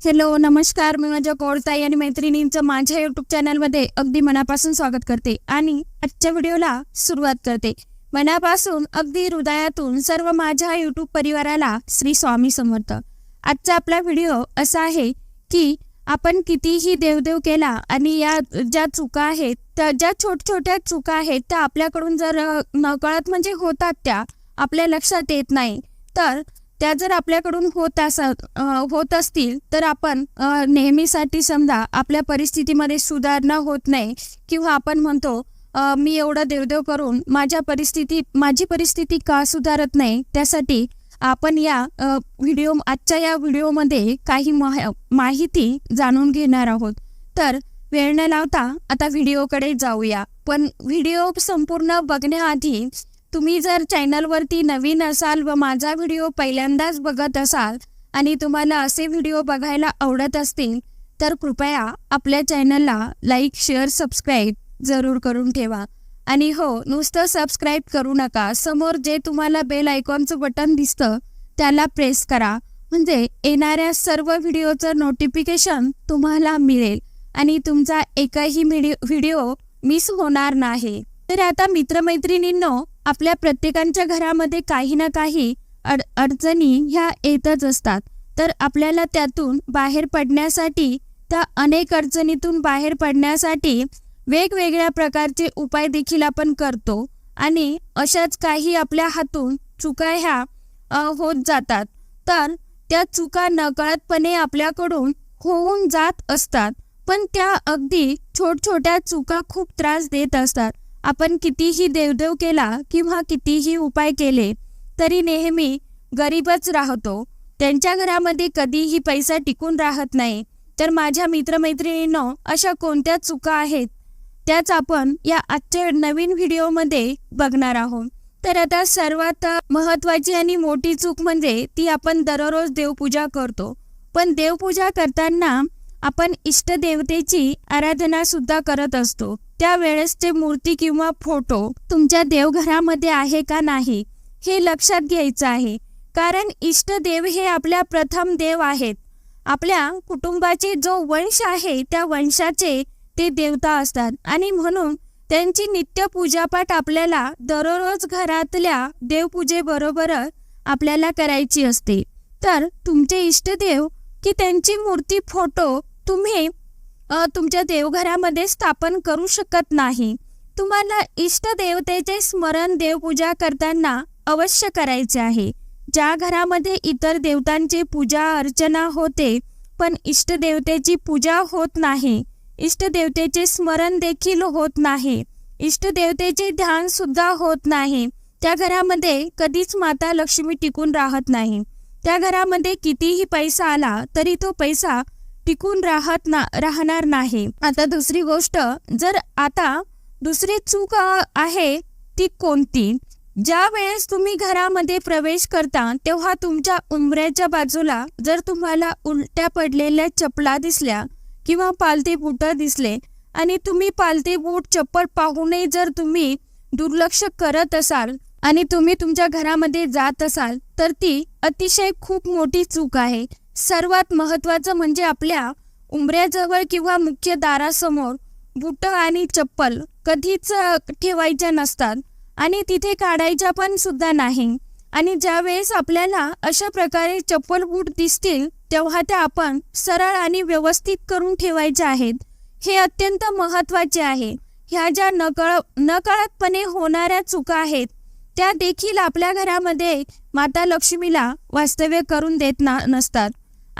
Hello नमस्कार. मी माझ्या कोळताई आणि मैत्रिणींचं माझ्या युट्यूब चॅनलमध्ये अगदी मनापासून स्वागत करते आणि आजच्या व्हिडिओला सुरुवात करते. मनापासून अगदी हृदयातून सर्व माझ्या युट्यूब परिवाराला श्री स्वामी समर्थ. आजचा आपला व्हिडिओ असा आहे की आपण कितीही देवदेव केला आणि या ज्या चुका आहेत त्या ज्या छोट छोट्या चुका आहेत त्या आपल्याकडून जर नकळत म्हणजे होतात त्या आपल्या लक्षात येत नाही. तर त्या जर आपल्याकडून होत असत होत असतील तर आपण नेहमीसाठी समजा आपल्या परिस्थितीमध्ये सुधारणा होत नाही किंवा आपण म्हणतो मी एवढं देवदेव करून माझ्या परिस्थिती माझी परिस्थिती का सुधारत नाही त्यासाठी आपण या व्हिडिओ आजच्या या व्हिडिओमध्ये काही माहिती जाणून घेणार आहोत. तर वेळ न लावता आता व्हिडिओकडे जाऊया. पण व्हिडिओ संपूर्ण बघण्याआधी तुम्ही जर चॅनलवरती नवीन असाल व माझा व्हिडिओ पहिल्यांदाच बघत असाल आणि तुम्हाला असे व्हिडिओ बघायला आवडत असतील तर कृपया आपल्या चॅनलला लाईक शेअर सबस्क्राईब जरूर करून ठेवा. आणि हो नुसतं सबस्क्राईब करू नका. समोर जे तुम्हाला बेल आयकॉनचं बटन दिसतं त्याला प्रेस करा. म्हणजे येणाऱ्या सर्व व्हिडिओचं नोटिफिकेशन तुम्हाला मिळेल आणि तुमचा एकही व्हिडिओ व्हिडिओ मिस होणार नाही. तर आता मित्रमैत्रिणींनो आपल्या प्रत्येकांच्या घरामध्ये काही ना काही अड अडचणी ह्या येतच असतात. तर आपल्याला त्यातून बाहेर पडण्यासाठी त्या अनेक अडचणीतून बाहेर पडण्यासाठी वेगवेगळ्या प्रकारचे उपाय देखील आपण करतो आणि अशाच काही आपल्या हातून चुका ह्या होत जातात. तर त्या चुका नकळतपणे आपल्याकडून होऊन जात असतात. पण त्या अगदी छोट छोट्या चुका खूप त्रास देत असतात. आपण कितीही देवदेव केला किंवा कितीही उपाय केले तरी नेहमी गरीबच राहतो. त्यांच्या घरामध्ये कधीही पैसा टिकून राहत नाही. तर माझ्या मित्रमैत्रिणींनो अशा कोणत्या चुका आहेत? त्याच आपण या आजच्या नवीन व्हिडिओमध्ये बघणार आहोत. तर आता सर्वात महत्वाची आणि मोठी चूक म्हणजे ती आपण दररोज देवपूजा करतो. पण देवपूजा करताना आपण इष्टदेवतेची आराधना सुद्धा करत असतो. त्यावेळेसचे मूर्ती किंवा फोटो तुमच्या देवघरामध्ये आहे का नाही हे लक्षात घ्यायचं आहे. कारण इष्टदेव हे आपल्या प्रथम देव आहेत. आपल्या कुटुंबाचे जो वंश आहे त्या वंशाचे ते देवता असतात. आणि म्हणून त्यांची नित्य पूजापाठ आपल्याला दररोज घरातल्या देवपूजेबरोबर आपल्याला करायची असते. तर तुमचे इष्टदेव की त्यांची मूर्ती फोटो तुम्ही तुमच्या देवघरामध्ये स्थापन करू शकत नाही. तुम्हाला इष्टदेवतेचे स्मरण देवपूजा करताना अवश्य करायचे आहे. ज्या घरामध्ये इतर देवतांची पूजा अर्चना होते पण इष्टदेवतेची पूजा होत नाही. इष्टदेवतेचे स्मरण देखील होत नाही. इष्टदेवतेचे ध्यान सुद्धा होत नाही. त्या घरामध्ये कधीच माता लक्ष्मी टिकून राहत नाही. त्या घरामध्ये कितीही पैसा आला तरी तो पैसा टिकून राहत ना राहणार नाही. आता दुसरी गोष्ट जर आता दुसरी चूक आहे ती कोणती? ज्या वेळेस तुम्ही घरामध्ये प्रवेश करता तेव्हा तुमच्या उंबऱ्याच्या बाजूला जर तुम्हाला उलट्या पडलेल्या चपला दिसल्या किंवा पालते बूट दिसले आणि तुम्ही पालते बूट चप्पल पाहूनही जर तुम्ही दुर्लक्ष करत असाल आणि तुम्ही तुमच्या घरामध्ये जात असाल तर ती अतिशय खूप मोठी चूक आहे. सर्वात महत्त्वाचं म्हणजे आपल्या उंबऱ्याजवळ किंवा मुख्य दारासमोर बुट आणि चप्पल कधीच ठेवायच्या नसतात आणि तिथे काढायच्या पण सुद्धा नाही. आणि ज्यावेळेस आपल्याला अशा प्रकारे चप्पल बूट दिसतील तेव्हा त्या आपण सरळ आणि व्यवस्थित करून ठेवायच्या आहेत. हे अत्यंत महत्त्वाचे आहे. ह्या ज्या नकळ नकळतपणे होणाऱ्या चुका आहेत त्या देखील आपल्या घरामध्ये माता लक्ष्मीला वास्तव्य करून देत ना नसतात.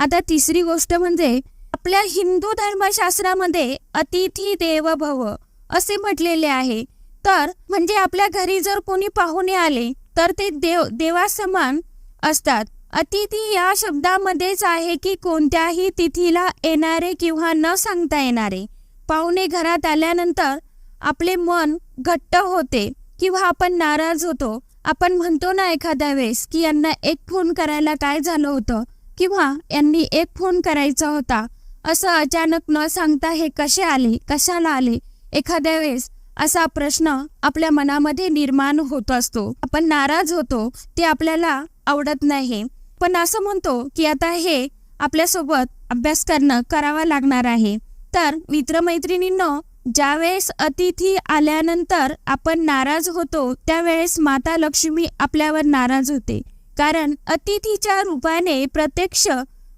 आता तिसरी गोष्ट म्हणजे आपल्या हिंदू धर्मशास्त्रामध्ये अतिथी देव भव असे म्हटलेले आहे. तर म्हणजे आपल्या घरी जर कोणी पाहुणे आले तर ते देव देवासमान असतात. अतिथी या शब्दामध्येच आहे की कोणत्याही तिथीला येणारे किंवा न सांगता येणारे. पाहुणे घरात आल्यानंतर आपले मन घट्ट होते किंवा आपण नाराज होतो. आपण म्हणतो ना एखाद्या वेळेस की यांना एक फोन करायला काय झालं होतं? किंवा यांनी एक फोन करायचा होता. असं अचानक न सांगता हे कसे आले कशाला आले? एखाद्या वेळेस असा प्रश्न आपल्या मनामध्ये निर्माण होत असतो. आपण नाराज होतो ते आपल्याला आवडत नाही. पण असं म्हणतो की आता हे आपल्यासोबत अभ्यास करणं करावा लागणार आहे. तर मित्रमैत्रिणींनो ज्यावेळेस अतिथी आल्यानंतर आपण नाराज होतो त्यावेळेस माता लक्ष्मी आपल्यावर नाराज होते. कारण अतिथीच्या रूपाने प्रत्यक्ष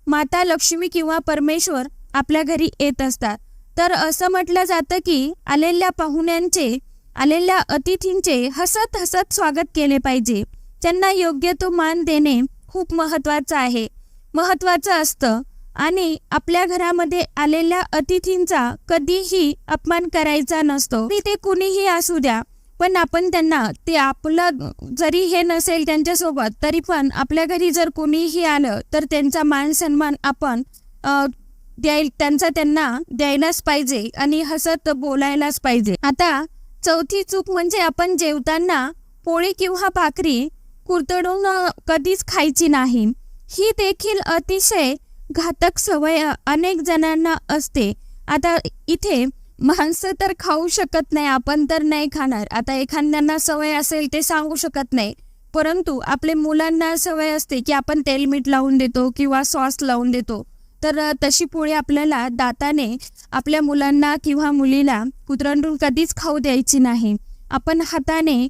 माता लक्ष्मी किंवा परमेश्वर आपल्या घरी येत असतात. तर असं म्हटलं जातं की आलेल्या पाहुण्यांचे आलेल्या अतिथींचे हसत हसत स्वागत केले पाहिजे. त्यांना योग्य तो मान देणे खूप महत्त्वाचं आहे. महत्त्वाचं असतं आणि आपल्या घरामध्ये आलेल्या अतिथींचा कधीही अपमान करायचा नसतो. तिथे ते कुणीही असू द्या. पण आपण त्यांना ते आपलं जरी हे नसेल त्यांच्यासोबत तरी पण आपल्या घरी जर कोणीही आलं तर त्यांचा मान सन्मान आपण द्याय त्यांचा त्यांना द्यायलाच पाहिजे आणि हसत बोलायलाच पाहिजे. आता चौथी चूक म्हणजे आपण जेवताना पोळी किंवा भाकरी कुरतडून कधीच खायची नाही. ही देखील अतिशय घातक सवय अनेक जणांना असते. आता इथे माणसं तर खाऊ शकत नाही आपण तर नाही खाणार. आता एखाद्यांना सवय असेल ते सांगू शकत नाही. परंतु आपले मुलांना सवय असते की आपण तेल मीठ लावून देतो किंवा सॉस लावून देतो. तर तशी पोळी आपल्याला दाताने आपल्या मुलांना किंवा मुलीला कुत्रंडून कधीच खाऊ द्यायची नाही. आपण हाताने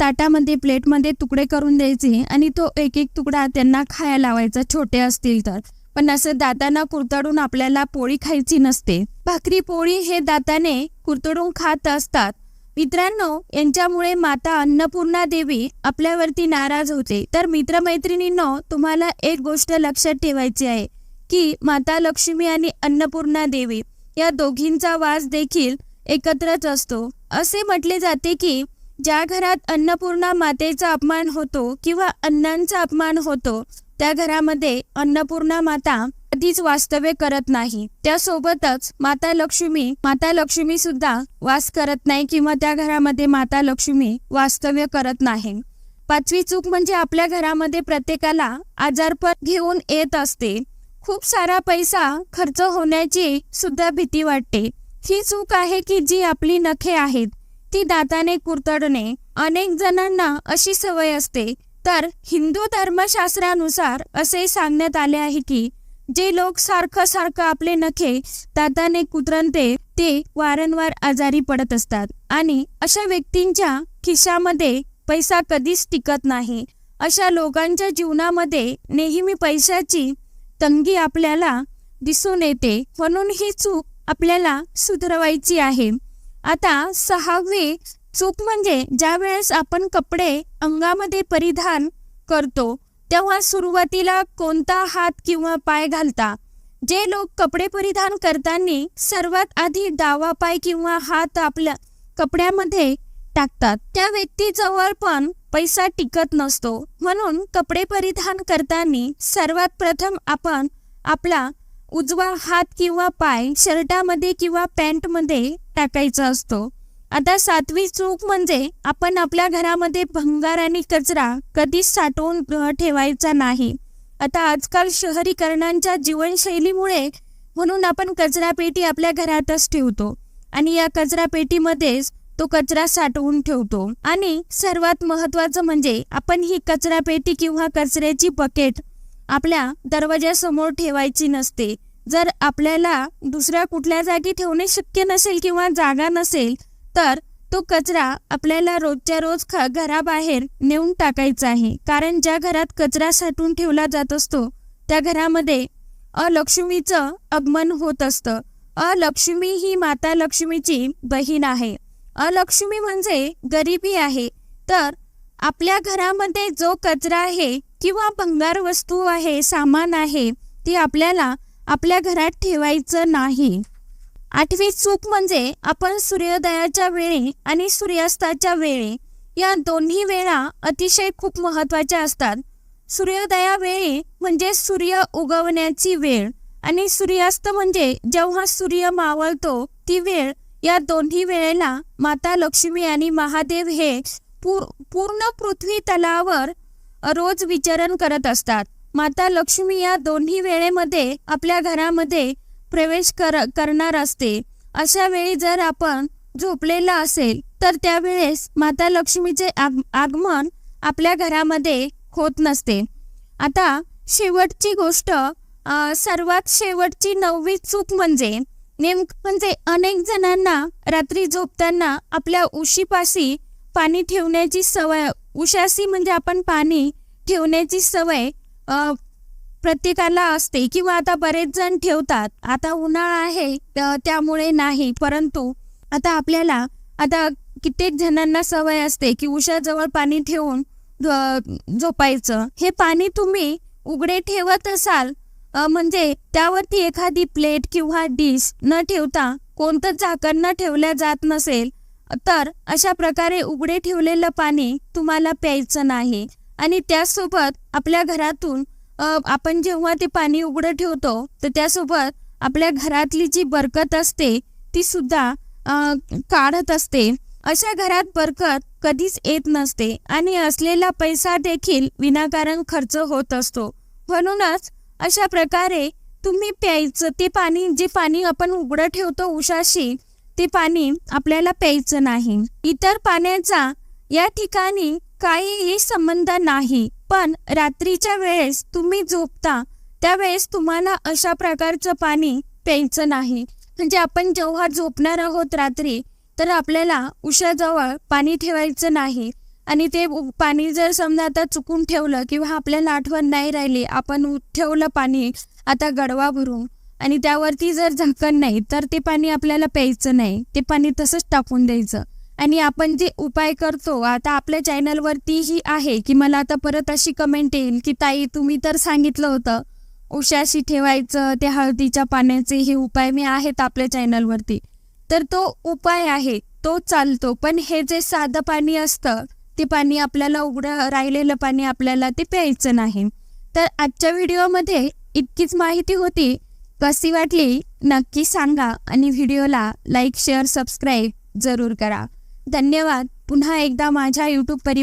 ताटामध्ये प्लेटमध्ये तुकडे करून द्यायचे आणि तो एक एक तुकडा त्यांना खायला लावायचा छोटे असतील तर. पण असं दातांना कुरताडून आपल्याला पोळी खायची नसते. भाकरी पोळी हे दाताने कुरतडून खात असतात. मित्रांनो यांच्यामुळे माता अन्नपूर्णा देवी आपल्यावरती नाराज होते. तर मित्रमैत्रिणींनो तुम्हाला एक गोष्ट लक्षात ठेवायची आहे की माता लक्ष्मी आणि अन्नपूर्णा देवी या दोघींचा वास देखील एकत्रच असतो. असे म्हटले जाते की ज्या घरात अन्नपूर्णा मातेचा अपमान होतो किंवा अन्नांचा अपमान होतो त्या घरामध्ये अन्नपूर्णा माता कधीच वास्तव्य करत नाही. त्यासोबतच माता लक्ष्मी माता लक्ष्मी सुद्धा वास करत नाही किंवा त्या घरामध्ये माता लक्ष्मी वास्तव्य करत नाही. पाचवी चूक म्हणजे आपल्या घरामध्ये प्रत्येकाला आजारपण घेऊन येत असते. खूप सारा पैसा खर्च होण्याची सुद्धा भीती वाटते. ही चूक आहे की जी आपली नखे आहेत ती दाताने कुरतडणे. अनेक जणांना अशी सवय असते. तर हिंदू धर्मशास्त्रानुसार असे सांगण्यात आले आहे की जे लोक सारखं सारखं आपले नखे दाताने कुत्रंते ते वारंवार आजारी पडत असतात. आणि अशा व्यक्तींच्या खिशामध्ये पैसा कधीच टिकत नाही. अशा लोकांच्या जीवनामध्ये नेहमी पैशाची तंगी आपल्याला दिसून येते. म्हणून ही चूक आपल्याला सुधारवायची आहे. आता सहावी चूक म्हणजे ज्या वेळेस आपण कपडे अंगामध्ये परिधान करतो तेव्हा सुरुवातीला कोणता हात किंवा पाय घालता? जे लोक कपडे परिधान करताना सर्वात आधी डावा पाय किंवा हात आपल्या कपड्यामध्ये टाकतात. त्या व्यक्तीजवळ पण पैसा टिकत नसतो. म्हणून कपडे परिधान करताना सर्वात प्रथम आपण आपला उजवा हात किंवा पाय शर्टामध्ये किंवा पॅन्टमध्ये टाकायचा असतो. आता सातवी चूक म्हणजे आपण आपल्या घरामध्ये भंगार आणि कचरा कधीच साठवून ठेवायचा नाही. आता आजकाल शहरीकरणांच्या जीवनशैलीमुळे म्हणून आपण कचरा पेटी आपल्या घरातच ठेवतो आणि या कचरा पेटीमध्येच तो कचरा साठवून ठेवतो. आणि सर्वात महत्वाचं म्हणजे आपण ही कचरा पेटी किंवा कचऱ्याची बकेट आपल्या दरवाजासमोर ठेवायची नसते. जर आपल्याला दुसऱ्या कुठल्या जागी ठेवणे शक्य नसेल किंवा जागा नसेल तर तो कचरा आपल्याला रोजच्या रोज ख घराबाहेर नेऊन टाकायचा आहे. कारण ज्या घरात कचरा साठवून ठेवला जात असतो त्या घरामध्ये अलक्ष्मीचं आगमन होत असतं. अलक्ष्मी ही माता लक्ष्मीची बहीण आहे. अलक्ष्मी म्हणजे गरिबी आहे. तर आपल्या घरामध्ये जो कचरा आहे किंवा भंगार वस्तू आहे सामान आहे ती आपल्याला आपल्या घरात ठेवायचं नाही. आठवी चूक म्हणजे आपण सूर्योदयाच्या वेळी आणि सूर्यास्ताच्या वेळी या दोन्ही वेळा अतिशय खूप महत्त्वाच्या असतात. सूर्योदयावेळी म्हणजे सूर्य उगवण्याची वेळ आणि सूर्यास्त म्हणजे जेव्हा सूर्य मावळतो ती वेळ या दोन्ही वेळेला माता लक्ष्मी आणि महादेव हे पूर्ण पृथ्वी तलावर रोज विचरण करत असतात. माता लक्ष्मी या दोन्ही वेळेमध्ये आपल्या घरामध्ये प्रवेश कर करणार असते. अशा वेळी जर आपण झोपलेला असेल तर त्यावेळेस माता लक्ष्मीचे आग आगमन आपल्या घरामध्ये होत नसते. आता शेवटची गोष्ट सर्वात शेवटची नववी चूक म्हणजे नेमकं म्हणजे अनेक जणांना रात्री झोपताना आपल्या उशीपाशी पाणी ठेवण्याची सवय उशाशी म्हणजे आपण पाणी ठेवण्याची सवय प्रत्येकाला असते किंवा आता बरेच जण ठेवतात. आता उन्हाळा आहे त्यामुळे नाही. परंतु आता आपल्याला आता कित्येक जणांना सवय असते की उशाजवळ पाणी ठेवून झोपायचं. हे पाणी तुम्ही उघडे ठेवत असाल म्हणजे त्यावरती एखादी प्लेट किंवा डिश न ठेवता कोणतं झाकण न ठेवल्या जात नसेल तर अशा प्रकारे उघडे ठेवलेलं पाणी तुम्हाला प्यायचं नाही. आणि त्यासोबत आपल्या घरातून आपण जेव्हा ते पाणी उघडं ठेवतो तर त्यासोबत आपल्या घरातली जी बरकत असते ती सुद्धा काढत असते. अशा घरात बरकत कधीच येत नसते आणि असलेला पैसा देखील विनाकारण खर्च होत असतो. म्हणूनच अशा प्रकारे तुम्ही प्यायचं ते पाणी जे पाणी आपण उघडं ठेवतो उशाशी ते पाणी आपल्याला प्यायचं नाही. इतर पाण्याचा या ठिकाणी काहीही संबंध नाही पण रात्रीच्या वेळेस तुम्ही झोपता त्यावेळेस तुम्हाला अशा प्रकारचं पाणी प्यायचं नाही. म्हणजे आपण जेव्हा झोपणार आहोत रात्री तर आपल्याला उशाजवळ पाणी ठेवायचं नाही. आणि ते पाणी जर समजा आता चुकून ठेवलं किंवा आपल्याला आठवण नाही राहिली आपण ठेवलं पाणी आता गडवा भरून आणि त्यावरती जर झाकण नाही तर ते पाणी आपल्याला प्यायचं नाही. ते पाणी तसंच टाकून द्यायचं. आणि आपण जे उपाय करतो आता आपल्या चॅनलवरतीही आहे की मला आता परत अशी कमेंट येईल की ताई तुम्ही तर सांगितलं होतं उशाशी ठेवायचं त्या हळदीच्या पाण्याचे हे उपाय मी आहेत आपल्या चॅनलवरती. तर तो उपाय आहे तो चालतो. पण हे जे साधं पाणी असतं ते पाणी आपल्याला उघडं राहिलेलं पाणी आपल्याला ते प्यायचं नाही. तर आजच्या व्हिडिओमध्ये इतकीच माहिती होती. कशी वाटली? नक्की सांगा आणि व्हिडिओला लाईक शेअर सबस्क्राईब जरूर करा. धन्यवाद. पुन्हा एकदा माझ्या यूट्यूब परिवार